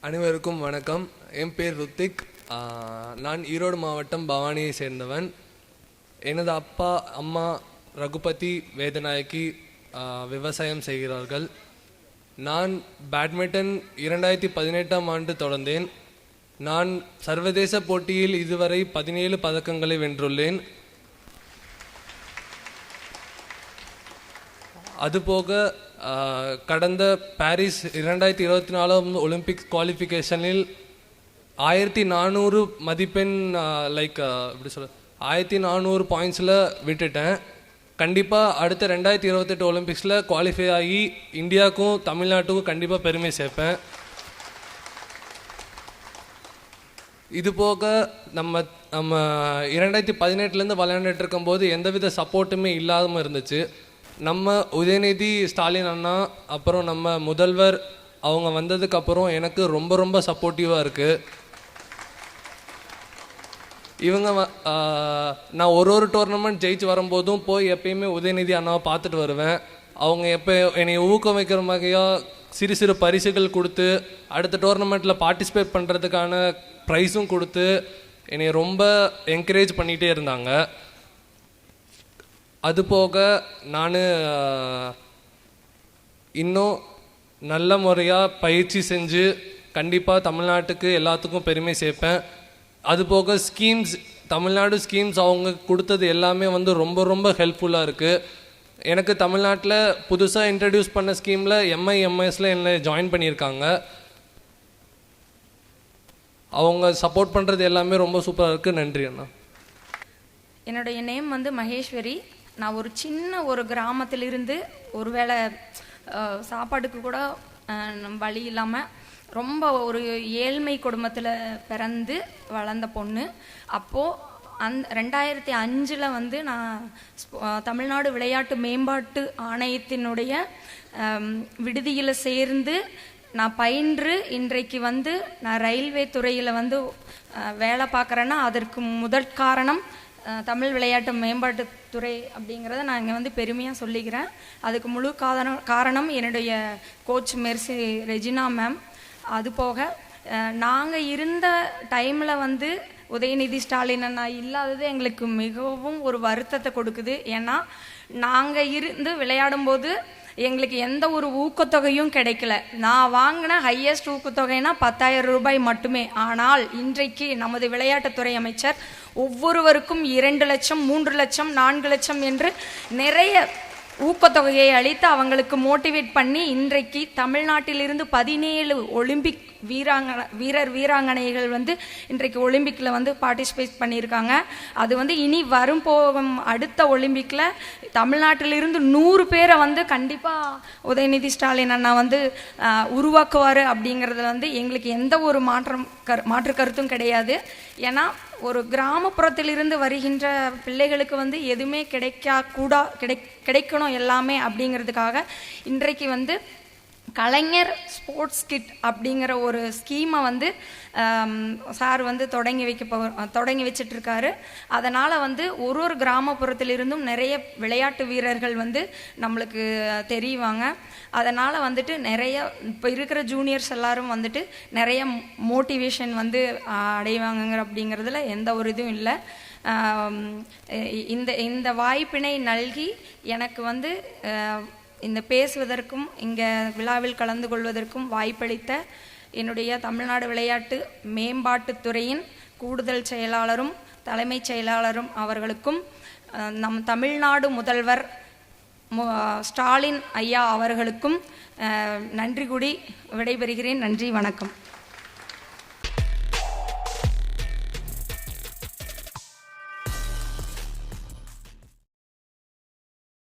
அனைவருக்கும் வணக்கம். என் பேர் ருத்திக். நான் ஈரோடு மாவட்டம் பவானியை சேர்ந்தவன். எனது அப்பா அம்மா ரகுபதி வேதநாயகி விவசாயம் செய்கிறார்கள். நான் பேட்மிண்டன் இரண்டாயிரத்தி பதினெட்டாம் ஆண்டு தொடர்ந்தேன். நான் சர்வதேச போட்டியில் இதுவரை பதினேழு பதக்கங்களை வென்றுள்ளேன். அதுபோக கடந்த பாரிஸ் இரண்டாயிரத்தி இருபத்தி நாலாம் ஒலிம்பிக் குவாலிஃபிகேஷனில் ஆயிரத்தி நானூறு மதிப்பெண் லைக் எப்படி சொல்ல ஆயிரத்தி நானூறு பாயிண்ட்ஸில் விட்டுட்டேன். கண்டிப்பாக அடுத்த ரெண்டாயிரத்தி இருபத்தெட்டு ஒலிம்பிக்ஸில் குவாலிஃபை ஆகி இந்தியாவுக்கும் தமிழ்நாட்டுக்கும் கண்டிப்பாக பெருமை சேர்ப்பேன். இது போக நம்ம நம்ம இரண்டாயிரத்தி பதினெட்டுலேருந்து விளையாண்டுட்டு இருக்கும்போது எந்தவித சப்போர்ட்டுமே இல்லாமல் இருந்துச்சு. நம்ம உதயநிதி ஸ்டாலின் அண்ணா அப்புறம் நம்ம முதல்வர் அவங்க வந்ததுக்கப்புறம் எனக்கு ரொம்ப ரொம்ப சப்போர்ட்டிவாக இருக்குது இவங்க வ- நான் ஒரு ஒரு டோர்னமெண்ட் ஜெயிச்சு வரும்போதும் போய் எப்பயுமே உதயநிதி அண்ணாவை பார்த்துட்டு வருவேன். அவங்க எப்போ என்னை ஊக்குவிக்கிற வகையாக சிறு சிறு பரிசுகள் கொடுத்து அடுத்த டோர்னமெண்ட்டில் பார்ட்டிசிபேட் பண்ணுறதுக்கான ப்ரைஸும் கொடுத்து என்னை ரொம்ப என்கரேஜ் பண்ணிகிட்டே இருந்தாங்க. அது போக நான் இன்னும் நல்ல முறையாக பயிற்சி செஞ்சு கண்டிப்பாக தமிழ்நாட்டுக்கு எல்லாத்துக்கும் பெருமை சேர்ப்பேன். அது போக ஸ்கீம்ஸ் தமிழ்நாடு ஸ்கீம்ஸ் அவங்க கொடுத்தது எல்லாமே வந்து ரொம்ப ரொம்ப ஹெல்ப்ஃபுல்லாக இருக்குது எனக்கு தமிழ்நாட்டில் புதுசாக இன்ட்ரடியூஸ் பண்ண ஸ்கீமில் எம்ஐஎம்எஸில் என்னை ஜாயின் பண்ணியிருக்காங்க. அவங்க சப்போர்ட் பண்ணுறது எல்லாமே ரொம்ப சூப்பராக இருக்குது நன்றி அண்ணா. என்னுடைய நேம் வந்து மகேஸ்வரி. நான் ஒரு சின்ன ஒரு கிராமத்திலிருந்து ஒருவேளை சாப்பாடுக்கு சாப்பாட்டுக்கு கூட வழி இல்லாமல் ரொம்ப ஒரு ஏழ்மை குடும்பத்தில் பிறந்து வளர்ந்த பொண்ணு. அப்போது அந் ரெண்டாயிரத்தி அஞ்சில் வந்து நான் தமிழ்நாடு விளையாட்டு மேம்பாட்டு ஆணையத்தினுடைய விடுதியில் சேர்ந்து நான் பயின்று இன்றைக்கு வந்து நான் ரயில்வே துறையில் வந்து வேலை பார்க்குறேன்னா அதற்கு முதற் காரணம் தமிழ் விளையாட்டு மேம்பாட்டுத்துறை அப்படிங்கிறத நான் இங்கே வந்து பெருமையாக சொல்லிக்கிறேன். அதுக்கு முழு காரணம் காரணம் என்னுடைய கோச் மெர்சி ரெஜினா மேம் அது போக நாங்கள் இருந்த டைமில் வந்து உதயநிதி ஸ்டாலின் அண்ணா இல்லாதது எங்களுக்கு மிகவும் ஒரு வருத்தத்தை கொடுக்குது. ஏன்னா நாங்கள் இருந்து விளையாடும்போது எங்களுக்கு எந்த ஒரு ஊக்கத்தொகையும் கிடைக்கல. நான் வாங்கின ஹையஸ்ட் ஊக்கத்தொகைனா பத்தாயிரம் ரூபாய் மட்டுமே. ஆனால் இன்றைக்கு நமது விளையாட்டுத்துறை அமைச்சர் ஒவ்வொருவருக்கும் இரண்டு லட்சம் மூன்று லட்சம் நான்கு லட்சம் என்று நிறைய ஊக்கத்தொகையை அளித்து அவங்களுக்கு மோட்டிவேட் பண்ணி இன்றைக்கு தமிழ்நாட்டிலிருந்து பதினேழு ஒலிம்பிக் வீராங்கனை வீரர் வீராங்கனைகள் வந்து இன்றைக்கு ஒலிம்பிக்கில் வந்து பார்ட்டிசிபேட் பண்ணியிருக்காங்க. அது வந்து இனி வரும் போகும் அடுத்த ஒலிம்பிக்கில் தமிழ்நாட்டிலிருந்து நூறு பேரை வந்து கண்டிப்பாக உதயநிதி ஸ்டாலின் அண்ணா வந்து உருவாக்குவார் அப்படிங்கிறதுல வந்து எங்களுக்கு எந்த ஒரு மாற்றம் கரு மாற்று கருத்தும் கிடையாது. ஏன்னா ஒரு கிராமப்புறத்திலிருந்து வருகின்ற பிள்ளைகளுக்கு வந்து எதுவுமே கிடைக்கா கூடா கிடை கிடைக்கணும் எல்லாமே அப்படிங்கிறதுக்காக இன்றைக்கு வந்து கலைஞர் ஸ்போர்ட்ஸ் கிட் அப்படிங்கிற ஒரு ஸ்கீமை வந்து சார் வந்து தொடங்கி வைக்க போ தொடங்கி வச்சிட்ருக்காரு. அதனால் வந்து ஒரு ஒரு கிராமப்புறத்திலிருந்தும் நிறைய விளையாட்டு வீரர்கள் வந்து நம்மளுக்கு தெரியுவாங்க அதனால் வந்துட்டு நிறைய இப்போ இருக்கிற ஜூனியர்ஸ் எல்லாரும் வந்துட்டு நிறைய மோட்டிவேஷன் வந்து அடைவாங்கங்கிற அப்படிங்கிறதுல எந்த ஒரு இதுவும் இல்லை. இந்த இந்த வாய்ப்பினை நல்கி எனக்கு வந்து இந்த பேசுவதற்கும் இங்கே விழாவில் கலந்து கொள்வதற்கும் வாய்ப்பளித்த என்னுடைய தமிழ்நாடு விளையாட்டு மேம்பாட்டுத்துறையின் கூடுதல் செயலாளரும் தலைமைச் செயலாளரும் அவர்களுக்கும் நம் தமிழ்நாடு முதல்வர் ஸ்டாலின் ஐயா அவர்களுக்கும் நன்றி கூடி விடைபெறுகிறேன். நன்றி வணக்கம்.